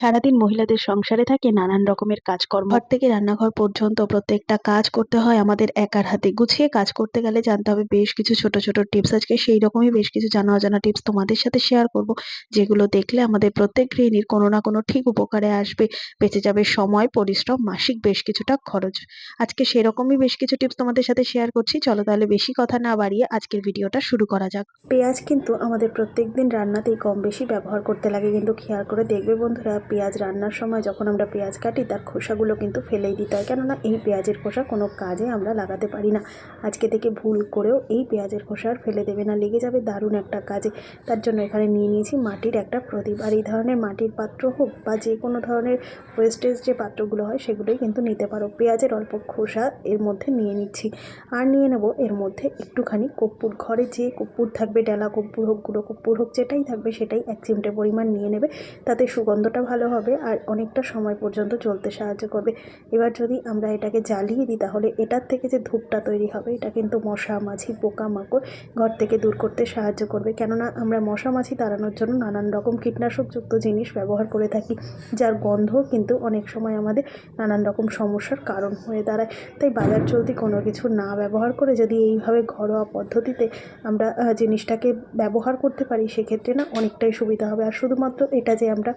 সারাদিন মহিলাদের সংসারে থাকে নানান রকমের কাজকর্ম। ঘর থেকে রান্নাঘর পর্যন্ত প্রত্যেকটা কাজ করতে হয় আমাদের একার হাতে। গুছিয়ে কাজ করতে গেলে জানতে হবে বেশ কিছু ছোট ছোট টিপস আজকে। সেই রকমই বেশ কিছু জানা অজানা টিপস তোমাদের সাথে শেয়ার করব যেগুলো দেখলে আমাদের প্রত্যেক গৃহিণীর কোনো না কোনো ঠিক উপকারে আসবে। বেঁচে যাবে সময় পরিশ্রম মাসিক বেশ কিছুটা খরচ। আজকে সেরকমই বেশ কিছু টিপস তোমাদের সাথে শেয়ার করছি। চলো তাহলে বেশি কথা না বাড়িয়ে আজকের ভিডিওটা শুরু করা যাক। পেঁয়াজ কিন্তু আমাদের প্রত্যেক দিন রান্নাতেই কম বেশি ব্যবহার করতে লাগে কিন্তু খেয়াল করে দেখবে বন্ধুরা পেঁয়াজ রান্নার সময় যখন আমরা পেঁয়াজ কাটি, তার খোসাগুলো কিন্তু ফেলেই দিতে হয়। কেননা এই পেঁয়াজের খোসা কোনো কাজে আমরা লাগাতে পারি না। আজকে থেকে ভুল করেও এই পেঁয়াজের খোসা আর ফেলে দেবে না। লেগে যাবে দারুণ একটা কাজে। তার জন্য এখানে নিয়ে নিয়েছি মাটির একটা প্রদীপ। আর এই ধরনের মাটির পাত্র হোক বা যে কোনো ধরনের ওয়েস্টেজ যে পাত্রগুলো হয়, সেগুলোই কিন্তু নিতে পারো। পেঁয়াজের অল্প খোসা এর মধ্যে নিয়ে নিচ্ছি। আর নিয়ে নেব এর মধ্যে একটুখানি কর্পূর ঘরে যে কর্পূর থাকবে, ডালা কর্পূর হোক, গুঁড়ো কর্পূর হোক, যেটাই থাকবে, সেটাই এক চিমটে পরিমাণ নিয়ে নেবে। তাতে সুগন্ধটা ভালো হবে আর অনেকটা সময় পর্যন্ত চলতে সাহায্য করবে। এবার যদি আমরা এটাকে জ্বালিয়ে দিই, তাহলে এটার থেকে যে ধূপটা তৈরি হবে, এটা কিন্তু মশা, মাছি পোকামাকড় ঘর থেকে দূর করতে সাহায্য করবে। কেননা আমরা মশা, মাছি তাড়ানোর জন্য নানান রকম কীটনাশকযুক্ত জিনিস ব্যবহার করে থাকি, যার গন্ধ কিন্তু অনেক সময় আমাদের নানান রকম সমস্যার কারণ হয়ে দাঁড়ায়। তাই বাজার চলতি কোনো কিছু না ব্যবহার করে যদি এইভাবে ঘরোয়া পদ্ধতিতে আমরা জিনিসটাকে ব্যবহার করতে পারি, সেক্ষেত্রে না অনেকটাই সুবিধা হবে। আর শুধুমাত্র এটা যে আমরা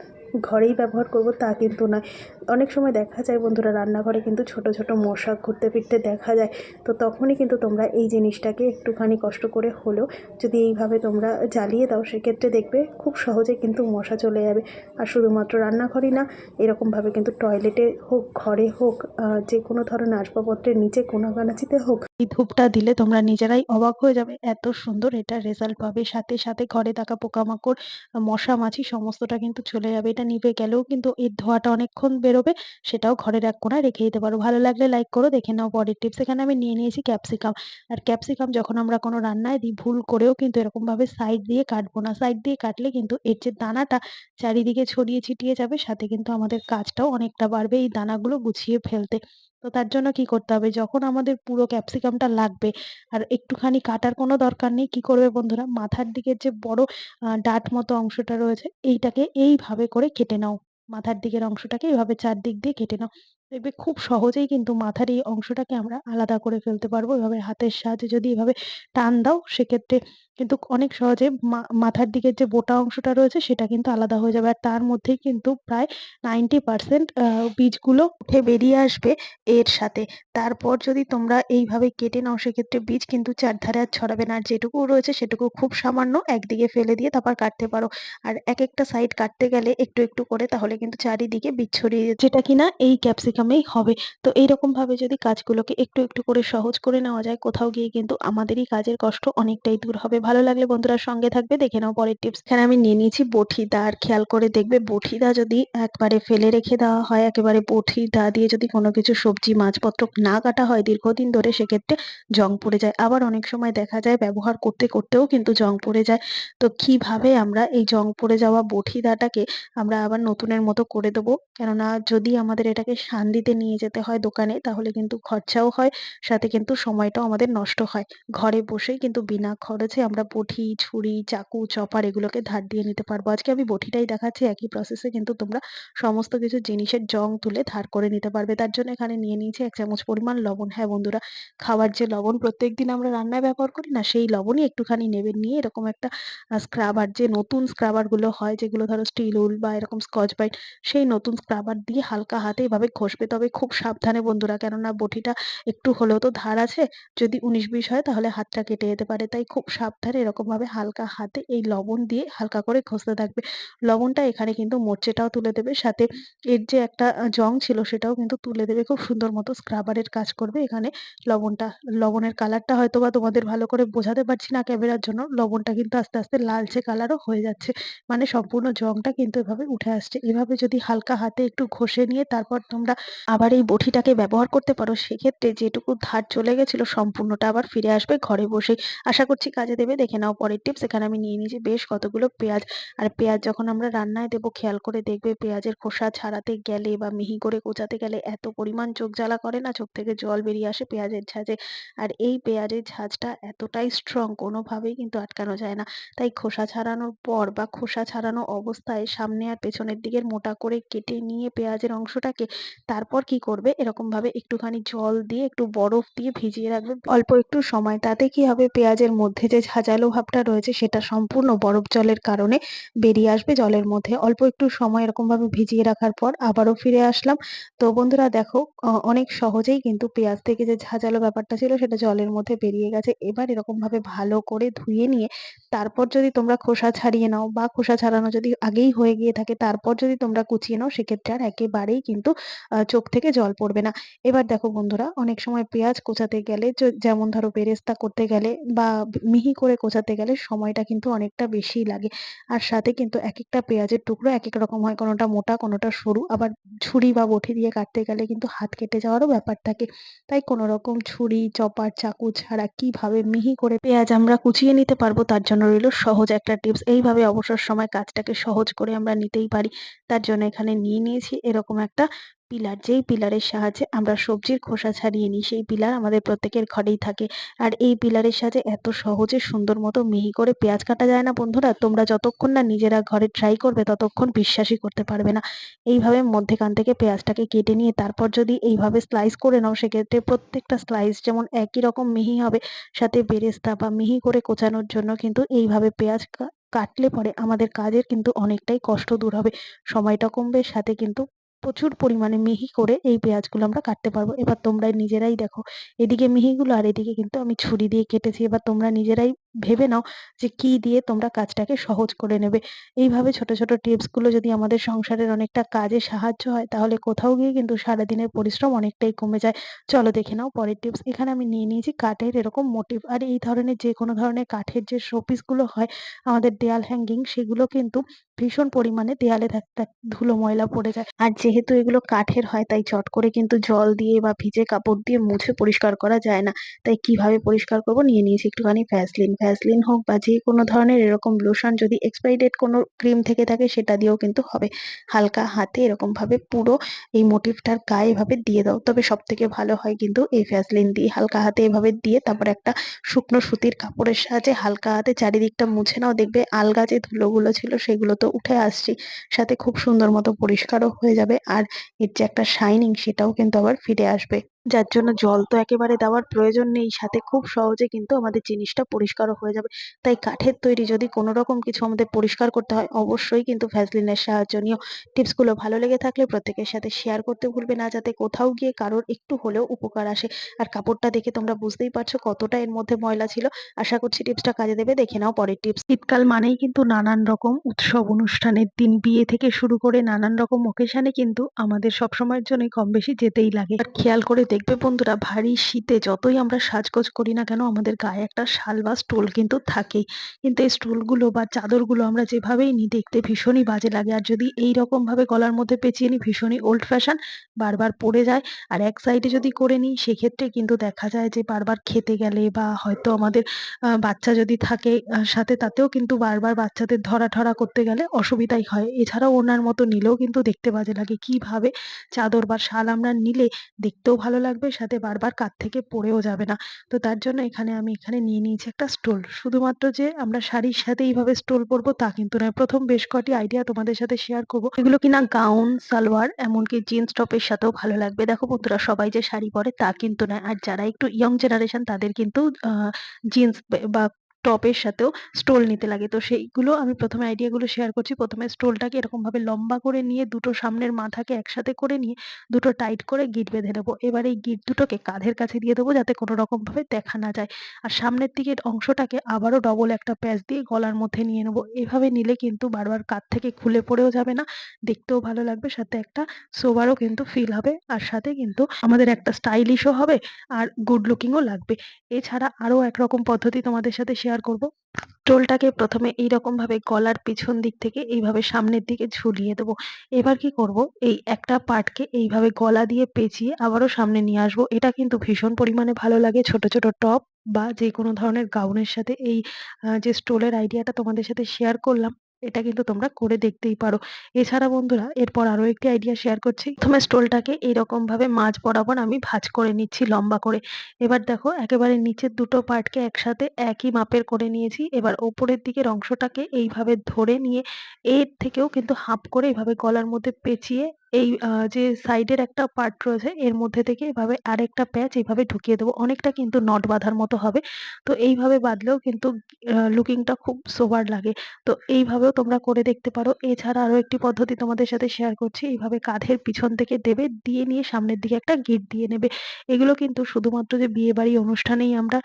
ঘরেই ব্যবহার করব তা কিন্তু নয়। অনেক সময় দেখা যায় বন্ধুরা, রান্নাঘরে কিন্তু ছোট ছোট মশা ঘুরতে ফিরতে দেখা যায়। তো তখনই কিন্তু তোমরা এই জিনিসটাকে একটুখানি কষ্ট করে হলেও যদি এইভাবে তোমরা জ্বালিয়ে দাও, সেক্ষেত্রে দেখবে খুব সহজে কিন্তু মশা চলে যাবে। আর শুধুমাত্র রান্নাঘরই না, এরকমভাবে কিন্তু টয়লেটে হোক, ঘরে হোক যে কোনো ধরনের আসবাবপত্রের নিচে কোনাগানাচিতে হোক, এই ধূপটা দিলে তোমরা নিজেরাই অবাক হয়ে যাবে। এত সুন্দর এটা রেজাল্ট পাবে। সাথে সাথে ঘরে থাকা পোকামাকড়, মশা, মাছি, সমস্তটা কিন্তু চলে যাবে। এটা নিভে গেলেও কিন্তু এর ধোঁয়াটা অনেকক্ষণ বেরোবে, সেটাও ঘরের এক কোনায় রেখে দিতে পারো। ভালো লাগলে লাইক করো, দেখে নাও পরের টিপস এখানে আমি নিয়ে নিয়েছি ক্যাপসিকাম আর ক্যাপসিকাম যখন আমরা কোনো রান্নায় দিই, ভুল করেও কিন্তু এরকমভাবে সাইড দিয়ে কাটবো না। সাইড দিয়ে কাটলে কিন্তু এর যে দানাটা চারিদিকে ছড়িয়ে ছিটিয়ে যাবে, সাথে কিন্তু আমাদের কাজটাও অনেকটা বাড়বে এই দানাগুলো গুছিয়ে ফেলতে। তো তার জন্য কি করতে হবে? যখন আমাদের পুরো ক্যাপসিকামটা লাগবে, আর একটুখানি কাটার কোনো দরকার নেই, কি করবে বন্ধুরা? মাথার দিকের যে বড় ডাঁট মতো অংশটা রয়েছে, এইটাকে এইভাবে করে কেটে নাও। মাথার দিকের অংশটাকে এইভাবে চারদিক দিয়ে কেটে নাও। দেখবে খুব সহজেই কিন্তু মাথার এই অংশটাকে আমরা আলাদা করে ফেলতে পারব। এভাবে হাতের সাহায্যে যদি এভাবে টান দাও, সেক্ষেত্রে কিন্তু অনেক সহজে মাথার দিকের যে বোটা অংশটা রয়েছে, সেটা কিন্তু আলাদা হয়ে যাবে। আর তার মধ্যেই কিন্তু প্রায় নাইনটি পার্সেন্ট বীজগুলো উঠে বেরিয়ে আসবে এর সাথে। তারপর যদি তোমরা এইভাবে কেটে নাও, সেক্ষেত্রে বীজ কিন্তু চারধারে আর ছড়াবে না। আর যেটুকু রয়েছে, সেটুকু খুব সামান্য একদিকে ফেলে দিয়ে তারপর কাটতে পারো। আর এক একটা সাইড কাটতে গেলে একটু একটু করে, তাহলে কিন্তু চারিদিকে বীজ ছড়িয়ে যেটা কিনা এই ক্যাপসিকামেই হবে। তো এইরকম ভাবে যদি কাজগুলোকে একটু একটু করে সহজ করে নেওয়া যায়, কোথাও গিয়ে কিন্তু আমাদেরই কাজের কষ্ট অনেকটাই দূর হবে। ভালো লাগলে বন্ধুরা সঙ্গে থাকবে, দেখে নাও পরের টিপস এখানে আমি নিয়ে নিয়েছি বঠিদা, আর খেয়াল করে দেখবে বঠিদা যদি একবারে ফেলে রেখে দেওয়া হয়, একেবারে বঠিদা দিয়ে যদি কোনো কিছু সবজি, মাছপত্র না কাটা হয় দীর্ঘদিন ধরে, সেক্ষেত্রে জং পড়ে যায়। আবার অনেক সময় দেখা যায় ব্যবহার করতে, করতেও কিন্তু জং পড়ে যায়। তো কীভাবে আমরা এই জং পড়ে যাওয়া বঠিদাটাকে আমরা আবার নতুনের মতো করে দেবো? কেননা যদি আমাদের এটাকে শান্তিতে নিয়ে যেতে হয় দোকানে, তাহলে কিন্তু খরচাও হয়, সাথে কিন্তু সময়টাও আমাদের নষ্ট হয়। ঘরে বসেই কিন্তু বিনা খরচে আমরা বটি ছুরি, চাকু, চপার এগুলোকে ধার দিয়ে নিতে পারব। আজকে আমি বটিটাই দেখাচ্ছি, একই প্রসেসে কিন্তু তোমরা সমস্ত কিছু জিনিসের জং তুলে ধার করে নিতে পারবে। তার জন্য এখানে নিয়ে নিয়েছি এক চামচ পরিমাণ লবণ। হ্যাঁ বন্ধুরা খাবার যে লবণ প্রত্যেকদিন আমরা রান্নায় ব্যবহার করি না, সেই লবণই একটুখানি নেবে, নিয়ে এরকম একটা স্ক্রাবার যে নতুন স্ক্রাবারগুলো হয়, যেগুলো ধরো স্টিল উল বা এরকম স্কচ ব্রাইট সেই নতুন স্ক্রাবার দিয়ে হালকা হাতে এভাবে ঘষবে তবে খুব সাবধানে বন্ধুরা, কেননা বটিটা একটু হলেও তো ধার আছে। যদি উনিশ বিশ হয় তাহলে হাতটা কেটে যেতে পারে। তাই খুব সাবধানে এরকম ভাবে হালকা হাতে এই লবণ দিয়ে হালকা করে ঘষতে থাকবে। লবণটা এখানে কিন্তু মোর্চেটাও তুলে দেবে। সাথে এর যে একটা জং ছিল সেটাও কিন্তু তুলে দেবে। খুব সুন্দর মতো স্ক্রাবারের কাজ করবে এখানে লবণটা। লবণের কালারটা হয়তো বা তোমাদের ভালো করে বোঝাতে পারছি না ক্যামেরার জন্য। লবণটা কিন্তু আস্তে আস্তে লালচে কালারও হয়ে যাচ্ছে। মানে সম্পূর্ণ জংটা কিন্তু এভাবে উঠে আসছে। এভাবে যদি হালকা হাতে একটু ঘষে নিয়ে তারপর তোমরা আবার এই বটিটাকে ব্যবহার করতে পারো, সেক্ষেত্রে যেটুকু ধার চলে গেছিল সম্পূর্ণটা আবার ফিরে আসবে ঘরে বসে। আশা করছি কাজে দেবে। দেখে নাও পরের টিপস। এখানে আমি নিয়ে নিয়েছি বেশ কতগুলো পেঁয়াজ। আর পেঁয়াজ যখন আমরা রান্নায় দেবো, খেয়াল করে দেখবে পেঁয়াজের খোসা ছাড়াতে গেলে বা মিহি করে কোচাতে গেলে এত পরিমাণ চোখ জ্বালা করে না, চোখ থেকে জল বেরিয়ে আসে পেঁয়াজের ঝাঁঝে। আর এই পেঁয়াজের ঝাঁঝটা এতটাই স্ট্রং কোনোভাবেই কিন্তু আটকানো যায় না। তাই খোসা ছাড়ানোর পর বা খোসা ছাড়ানো অবস্থায় সামনে আর পেছনের দিকের মোটা করে কেটে নিয়ে পেঁয়াজের অংশটাকে তারপর কি করবে? এরকম ভাবে একটুখানি জল দিয়ে, একটু বরফ দিয়ে ভিজিয়ে রাখবে। অল্প একটু সময়। তাতে কি হবে? পেঁয়াজের মধ্যে যে ঝাঁঝালো ভাবটা রয়েছে, সেটা সম্পূর্ণ বরফ জলের কারণে বেরিয়ে আসবে জলের মধ্যে। অল্প একটু সময় এরকম ভাবে ভিজিয়ে রাখার পর আবারও ফিরে আসলাম। তো বন্ধুরা, দেখো অনেক সহজেই কিন্তু পেঁয়াজ থেকে যে ঝাঁঝালো ব্যাপারটা ছিল, সেটা জলের মধ্যে বেরিয়ে গেছে। এবার এরকম ভাবে ভালো করে ধুয়ে নিয়ে, তারপর যদি তোমরা খোসা ছাড়িয়ে নাও বা খোসা ছাড়ানো যদি আগেই হয়ে গিয়ে থাকে, তারপর যদি তোমরা কুচিয়ে নাও, সেক্ষেত্রে আর একেবারেই কিন্তু চোখ থেকে জল পড়বে না। এবার দেখো বন্ধুরা, অনেক সময় পেঁয়াজ কোচাতে গেলে যেমন ধরো বেরেস্তা করতে গেলে বা মিহি করে কোচাতে গেলে সময়টা কিন্তু অনেকটা বেশি লাগে। আর সাথে কিন্তু এক একটা পেঁয়াজের টুকরো এক এক রকম হয়, কোনোটা মোটা, কোনোটা সরু। আবার ছুরি বা বটি দিয়ে কাটতে গেলে কিন্তু হাত কেটে যাওয়ারও ব্যাপার থাকে। তাই কোনো রকম ছুরি, চপার, চাকু ছাড়া কীভাবে মিহি করে পেঁয়াজ আমরা কুচিয়ে নিতে পারব তার জন্য রইল সহজ একটা টিপস। এইভাবে অবসর সময় কাজটাকে সহজ করে আমরা নিতেই পারি। তার জন্য এখানে নিয়ে নিয়েছি এরকম একটা পিলার, যেই পিলারের সাহায্যে আমরা সবজির খোসা ছাড়িয়ে নিই, সেই পিলার আমাদের প্রত্যেকের ঘরেই থাকে। আর এই পিলারের সাহায্যে এত সহজে সুন্দর মতো মিহি করে পেঁয়াজ কাটা যায় না বন্ধুরা। তোমরা যতক্ষণ না নিজেরা ঘরে ট্রাই করবে, ততক্ষণ বিশ্বাসই করতে পারবে না। এইভাবে মধ্যেখান থেকে পেঁয়াজটাকে কেটে নিয়ে তারপর যদি এইভাবে স্লাইস করে নাও, সেক্ষেত্রে প্রত্যেকটা স্লাইস যেমন একই রকম মিহি হবে, সাথে বেরেস্তা বা মিহি করে কোচানোর জন্য কিন্তু এইভাবে পেঁয়াজ কাটলে পরে আমাদের কাজের কিন্তু অনেকটাই কষ্ট দূর হবে। সময়টা কমবে, সাথে কিন্তু প্রচুর পরিমাণে মিহি করে এই পেঁয়াজগুলো আমরা কাটতে পারব। এবার তোমরা নিজেরাই দেখো, এদিকে মিহিগুলো আর এদিকে কিন্তু আমি ছুরি দিয়ে কেটেছি। এবার তোমরা নিজেরাই ভেবে নাও যে কি দিয়ে তোমরা কাজটাকে সহজ করে নেবে। এইভাবে ছোট ছোট টিপসগুলো যদি আমাদের সংসারের অনেকটা কাজে সাহায্য হয়, তাহলে কোথাও গিয়ে কিন্তু সারাদিনের পরিশ্রম অনেকটাই কমে যায়। চলো দেখে নাও পরের টিপস এখানে আমি নিয়ে নিয়েছি কাঠের এরকম মোটিভ আর এই ধরনের যে কোনো ধরনের কাঠের যে শোপিসগুলো হয়, আমাদের দেয়াল হ্যাঙ্গিং সেগুলো কিন্তু ভীষণ পরিমাণে দেয়ালে থাকতে ধুলো ময়লা পড়ে যায়। আর যেহেতু এগুলো কাঠের হয়, তাই চট করে কিন্তু জল দিয়ে বা ভিজে কাপড় দিয়ে মুছে পরিষ্কার করা যায় না। তাই কীভাবে পরিষ্কার করব? নিয়ে নিয়েছি একটুখানি ভ্যাসলিন ভ্যাসলিন হোক বা যে কোনো ধরনের এরকম লোশন যদি এক্সপায়ারি ডেট কোনো ক্রিম থেকে থাকে সেটা দিয়েও কিন্তু হবে। হালকা হাতে এরকম ভাবে পুরো এই মোটিভটার গায়ে এভাবে দিয়ে দাও। তবে সব থেকে ভালো হয় কিন্তু এই ভ্যাসলিন দিয়ে হালকা হাতে এভাবে দিয়ে তারপর একটা শুকনো সুতির কাপড়ের সাহায্যে হালকা হাতে চারিদিকটা মুছে নাও। দেখবে আলগা যে ধুলোগুলো ছিল সেগুলো তো উঠে আসছি। সাথে খুব সুন্দর মতো পরিষ্কারও হয়ে যাবে আর এর যে একটা শাইনিং সেটাও কিন্তু আবার ফিরে আসবে। যার জন্য জল তো একেবারে দেওয়ার প্রয়োজন নেই। সাথে খুব সহজে কিন্তু আমাদের জিনিসটা পরিষ্কারও হয়ে যাবে। তাই কাঠের তৈরি যদি কোনো রকম কিছু আমাদের পরিষ্কার করতে হয়, অবশ্যই কিন্তু ভ্যাসলিনের সাহায্য নিও। টিপসগুলো ভালো লেগে থাকলে প্রত্যেকের সাথে শেয়ার করতে ভুলবে না, যাতে কোথাও গিয়ে কারোর একটু হলেও উপকার আসে। আর কাপড়টা দেখে তোমরা বুঝতেই পারছ কতটা এর মধ্যে ময়লা ছিল। আশা করছি টিপসটা কাজে দেবে। দেখে নাও পরের টিপস। শীতকাল মানেই কিন্তু নানান রকম উৎসব অনুষ্ঠানের দিন। বিয়ে থেকে শুরু করে নানান রকম ওকেশনে কিন্তু আমাদের সবসময়ের জন্যই কম বেশি যেতেই লাগে। আর খেয়াল করে দেখবে বন্ধুরা, ভারী শীতে যতই আমরা সাজগোজ করি না কেন, আমাদের গায়ে একটা শাল বা স্টোল কিন্তু থাকেই। কিন্তু এই স্টোলগুলো বা চাদরগুলো আমরা যেভাবেই নিই, দেখতে ভীষণই বাজে লাগে। আর যদি এই রকম ভাবে গলার মধ্যে পেঁচিয়ে নিই, ভীষণই ওল্ড ফ্যাশন বারবার পড়ে যায়। আর এক সাইডে যদি করে নিই, সেক্ষেত্রে কিন্তু দেখা যায় যে, বারবার খেতে গেলে বা হয়তো আমাদের বাচ্চা যদি থাকে সাথে, তাতেও কিন্তু বারবার বাচ্চাদের ধরা ঠরা করতে গেলে অসুবিধাই হয়। এছাড়াও ওনার মতো নিলেও কিন্তু দেখতে বাজে লাগে। কীভাবে চাদর বা শাল আমরা নিলে দেখতেও ভালো লাগবে, সাথে বারবার কাত থেকে পড়েও যাবে না। তো তার জন্য এখানে আমি এখানে নিয়ে নিয়েছি একটা স্টোল। শুধুমাত্র যে আমরা শাড়ির সাথে এইভাবে স্টোল পরবো তা কিন্তু নয়। প্রথম বেশ কটি আইডিয়া তোমাদের সাথে শেয়ার করব। এগুলো কিনা গাউন, সালোয়ার, এমনকি জিন্স টপের সাথেও ভালো লাগবে। দেখো বন্ধুরা, সবাই যে শাড়ি পরে তা কিন্তু নয়। আর যারা একটু ইয়ং জেনারেশন তাদের কিন্তু জিন্স বা টপের সাথেও স্টোল নিতে লাগে। তো সেইগুলো আমি প্রথমে আইডিয়াগুলো শেয়ার করছি। প্রথমে স্টোলটাকে এরকমভাবে লম্বা করে নিয়ে দুটো সামনের মাথাকে একসাথে করে নিয়ে দুটো টাইট করে গিট বেঁধে দেবো এবার এই গিট দুটোকে কাঁধের কাছে দিয়ে দেবো যাতে কোনো রকমভাবে দেখা না যায়। আর সামনের দিকের অংশটাকে আবারও ডবল একটা প্যাচ দিয়ে গলার মধ্যে নিয়ে নেব। এভাবে নিলে কিন্তু বারবার কাঁধ থেকে খুলে পড়েও যাবে না, দেখতেও ভালো লাগবে, সাথে একটা সোবারও কিন্তু ফিল হবে, আর সাথে কিন্তু আমাদের একটা স্টাইলিশও হবে, আর গুড লুকিংও লাগবে। এছাড়া আরও একরকম পদ্ধতি তোমাদের সাথে শেয়ার শেয়ার করব। টোলটাকে প্রথমে এইরকম ভাবে গলার পিছন দিক থেকে এইভাবে সামনের দিকে ঝুলিয়ে দেবো। এবার কি করব? এই একটা পার্টকে এইভাবে গলা দিয়ে পেঁচিয়ে আবারও সামনে নিয়ে আসব। এটা কিন্তু ভীষণ পরিমাণে ভালো লাগে। ছোট ছোট টপ বা যে কোনো ধরনের গাউনের সাথে। এই যে স্টোলের আইডিয়াটা তোমাদের সাথে শেয়ার করলাম এটা কিন্তু তোমরা করে দেখতেই পারো। এছাড়া বন্ধুরা, এরপর আরও একটি আইডিয়া শেয়ার করছি। প্রথমে স্টোলটাকে এইরকমভাবে মাছ বরাবর আমি ভাঁজ করে নিচ্ছি লম্বা করে। এবার দেখো, একেবারে নিচের দুটো পার্টকে একসাথে একই মাপের করে নিয়েছি। এবার ওপরের দিকের অংশটাকে এইভাবে ধরে নিয়ে, এর থেকেও কিন্তু হাফ করে এইভাবে গলার মধ্যে পেঁচিয়ে এই আহ, যে সাইডের একটা পার্ট রয়েছে এর মধ্যে থেকে এভাবে আরেকটা প্যাচ এইভাবে ঢুকিয়ে দেবো। অনেকটা কিন্তু নট বাঁধার মতো হবে। তো এইভাবে বাঁধলেও কিন্তু লুকিংটা খুব সোবার লাগে। তো এইভাবেও তোমরা করে দেখতে পারো। এছাড়া আরও একটি পদ্ধতি তোমাদের সাথে শেয়ার করছি। এইভাবে কাঁধের পিছন থেকে দেবে দিয়ে নিয়ে সামনের দিকে একটা গিট দিয়ে নেবে। এগুলো কিন্তু শুধুমাত্র যে বিয়ে বাড়ি অনুষ্ঠানেই আমরা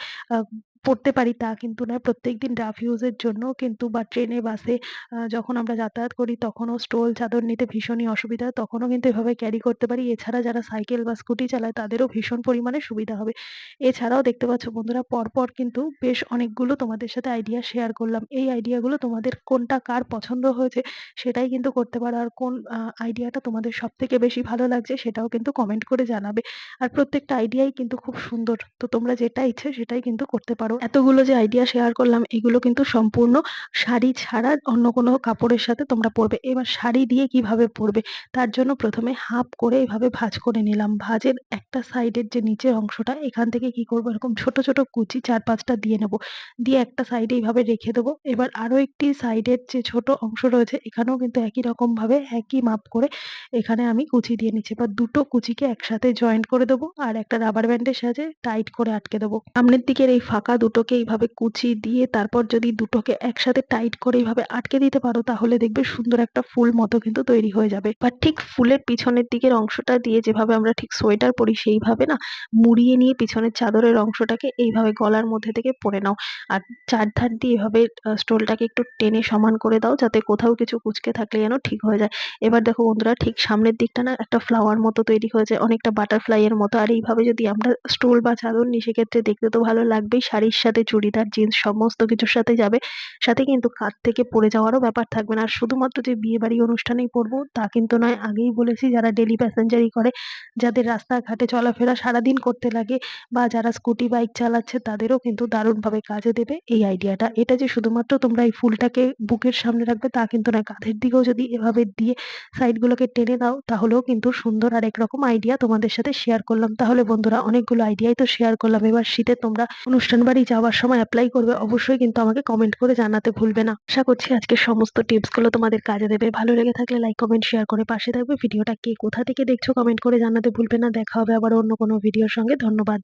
পড়তে পারি তা কিন্তু নয়। প্রত্যেকদিন রাফ ইউজের জন্য কিন্তু বা ট্রেনে বাসে যখন আমরা যাতায়াত করি তখনও স্টোল চাদর নিতে ভীষণই অসুবিধা। তখনও কিন্তু এভাবে ক্যারি করতে পারি। এছাড়া যারা সাইকেল বা স্কুটি চালায় তাদেরও ভীষণ পরিমাণে সুবিধা হবে। এছাড়াও দেখতে পাচ্ছ বন্ধুরা, পরপর কিন্তু বেশ অনেকগুলো তোমাদের সাথে আইডিয়া শেয়ার করলাম। এই আইডিয়াগুলো তোমাদের কোনটা কার পছন্দ হয়েছে সেটাই কিন্তু করতে পারো। আর কোন আইডিয়াটা তোমাদের সব থেকে বেশি ভালো লাগছে সেটাও কিন্তু কমেন্ট করে জানাবে। আর প্রত্যেকটা আইডিয়াই কিন্তু খুব সুন্দর। তো তোমরা যেটা ইচ্ছে সেটাই কিন্তু করতে পারো। এতগুলো যে আইডিয়া শেয়ার করলাম, এগুলো কিন্তু সম্পূর্ণ শাড়ি ছাড়া অন্য কোনো কাপড়ের সাথে তোমরা পরবে। এবার শাড়ি দিয়ে কীভাবে পরবে? তার জন্য প্রথমে হাফ করে এভাবে ভাঁজ করে নিলাম। ভাঁজের একটা সাইডের যে নিচের অংশটা, এখান থেকে কি করব? এরকম ছোট ছোট কুচি চার পাঁচটা দিয়ে নেব। দিয়ে একটা সাইডে এইভাবে রেখে দেবো। এবার আরও একটি সাইডের যে ছোট অংশ রয়েছে, এখানেও কিন্তু একই রকম ভাবে একই মাপ করে এখানে আমি কুচি দিয়ে নিচ্ছি। এবার দুটো কুচিকে একসাথে জয়েন্ট করে দেবো আর একটা রাবার ব্যান্ডের সাহায্যে টাইট করে আটকে দেবো। সামনের দিকের এই ফাঁকা দুটোকে এইভাবে কুচি দিয়ে তারপর যদি দুটোকে একসাথে টাইট করে এইভাবে আটকে দিতে পারো, তাহলে দেখবে সুন্দর একটা ফুল মতো কিন্তু তৈরি হয়ে যাবে। বা ঠিক ফুলের পিছনের দিকের অংশটা দিয়ে যেভাবে আমরা ঠিক সোয়েটার পরি সেইভাবে না মুড়িয়ে নিয়ে পিছনের চাদরের অংশটাকে এইভাবে গলার মধ্যে থেকে পরে নাও। আর চারধার দিয়ে এভাবে স্টোলটাকে একটু টেনে সমান করে দাও যাতে কোথাও কিছু কুচকে থাকলে যেন ঠিক হয়ে যায়। এবার দেখো বন্ধুরা ঠিক সামনের দিকটা না একটা ফ্লাওয়ার মতো তৈরি হয়ে যায় অনেকটা বাটারফ্লাই এর মতো। আর এইভাবে যদি আমরা স্টোল বা চাদর নিই সেক্ষেত্রে দেখতে তো ভালো লাগবেই শাড়ির সাথে, চুড়িদার জিন্স সমস্ত কিছুর সাথে যাবে। সাথে কিন্তু কাঁধ থেকে পড়ে যাওয়ারও ব্যাপার থাকবে না। আর শুধুমাত্র যে বিয়ে বাড়ি অনুষ্ঠানেই পরবো তা কিন্তু নয়, আগেই বলেছি যারা ডেলি প্যাসেঞ্জারি করে, যাদের রাস্তাঘাটে চলাফেরা সারাদিন করতে লাগে বা যারা স্কুটি বাইক চালাচ্ছে, তাদেরও কিন্তু দারুণভাবে কাজে দেবে এই আইডিয়াটা এটা যে শুধুমাত্র তোমরা এই ফুলটাকে বুকের সামনে রাখবে, তা কিন্তু নয়, কাঁধের দিকেও যদি এভাবে দিয়ে সাইডগুলোকে টেনে দাও তাহলেও কিন্তু সুন্দর আর একরকম আইডিয়া তোমাদের সাথে শেয়ার করলাম। তাহলে বন্ধুরা, অনেকগুলো আইডিয়াই তো শেয়ার করলাম। এবার শীতে তোমরা অনুষ্ঠান বাড়ি যাওয়ার সময় অ্যাপ্লাই করবে, অবশ্যই কিন্তু আমাকে কমেন্ট করে জানাতে ভুলবে না। আশা করছি আজকে সমস্ত টিপসগুলো তোমাদের কাজে দেবে। ভালো লেগে থাকলে লাইক কমেন্ট শেয়ার করে পাশে থাকবে। ভিডিওটা কে কোথা থেকে দেখছ কমেন্ট করে জানাতে ভুলবে না। দেখা হবে আবার অন্য কোনো ভিডিওর সঙ্গে। ধন্যবাদ।